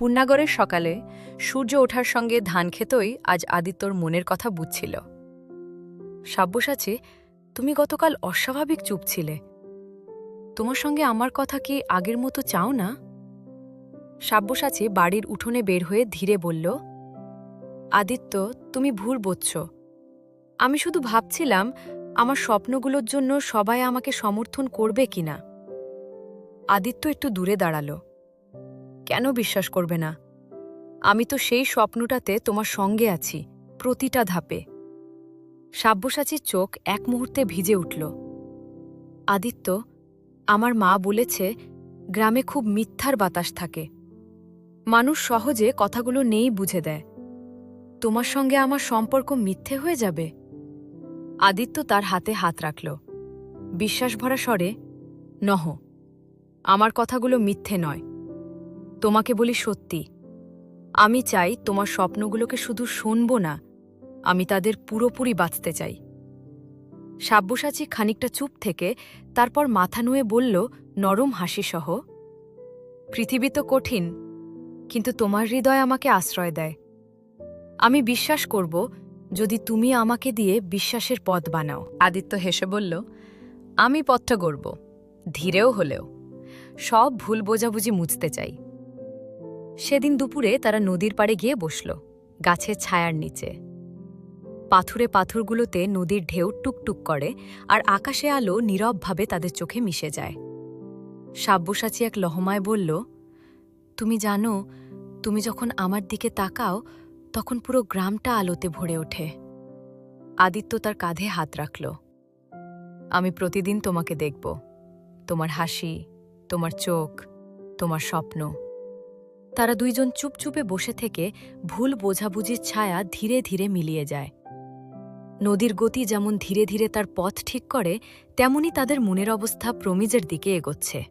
পুন্নাগরের সকালে সূর্য ওঠার সঙ্গে ধান খেতই আজ আদিত্যর মনের কথা বুঝছিল। সাব্যসাচী, তুমি গতকাল অস্বাভাবিক চুপ ছিলে। তোমার সঙ্গে আমার কথা কি আগের মতো চাও না? সাব্যসাচী বাড়ির উঠোনে বের হয়ে ধীরে বলল, আদিত্য, তুমি ভুল বুঝছ। আমি শুধু ভাবছিলাম, আমার স্বপ্নগুলোর জন্য সবাই আমাকে সমর্থন করবে কিনা। আদিত্য একটু দূরে দাঁড়াল। কেন বিশ্বাস করবে না? আমি তো সেই স্বপ্নটাতে তোমার সঙ্গে আছি, প্রতিটা ধাপে। সাব্যসাচীর চোখ এক মুহূর্তে ভিজে উঠল। আদিত্য, আমার মা বলেছে, গ্রামে খুব মিথ্যার বাতাস থাকে। মানুষ সহজে কথাগুলো নেই বুঝে দেয়। তোমার সঙ্গে আমার সম্পর্ক মিথ্যে হয়ে যাবে? আদিত্য তার হাতে হাত রাখল। বিশ্বাস ভরা স্বরে, নহ, আমার কথাগুলো মিথ্যে নয়। তোমাকে বলি সত্যি, আমি চাই তোমার স্বপ্নগুলোকে শুধু শুনব না, আমি তাদের পুরোপুরি বাঁচতে চাই। সাব্যসাচী খানিকটা চুপ থেকে তারপর মাথা নুয়ে বলল, নরম হাসিসহ পৃথিবী তো কঠিন, কিন্তু তোমার হৃদয় আমাকে আশ্রয় দেয়। আমি বিশ্বাস করব, যদি তুমি আমাকে দিয়ে বিশ্বাসের পথ বানাও। আদিত্য হেসে বলল, আমি পথটা গড়ব, ধীরেও হলেও। সব ভুল বোঝাবুঝি মুছতে চাই। সেদিন দুপুরে তারা নদীর পাড়ে গিয়ে বসল, গাছের ছায়ার নিচে। পাথুরে পাথরগুলোতে নদীর ঢেউ টুকটুক করে আর আকাশে আলো নীরবভাবে তাদের চোখে মিশে যায়। সাব্যসাচী এক লহমায় বলল, তুমি জানো, তুমি যখন আমার দিকে তাকাও, তখন পুরো গ্রামটা আলোতে ভরে ওঠে। আদিত্য তার কাঁধে হাত রাখল, আমি প্রতিদিন তোমাকে দেখব। তোমার হাসি, তোমার চোখ, তোমার স্বপ্ন। তারা দুইজন চুপচুপে বসে থেকে ভুল বোঝাবুঝির ছায়া ধীরে ধীরে মিলিয়ে যায়। নদীর গতি যেমন ধীরে ধীরে তার পথ ঠিক করে, তেমনি তাদের মনের অবস্থা প্রমিজের দিকে এগোচ্ছে।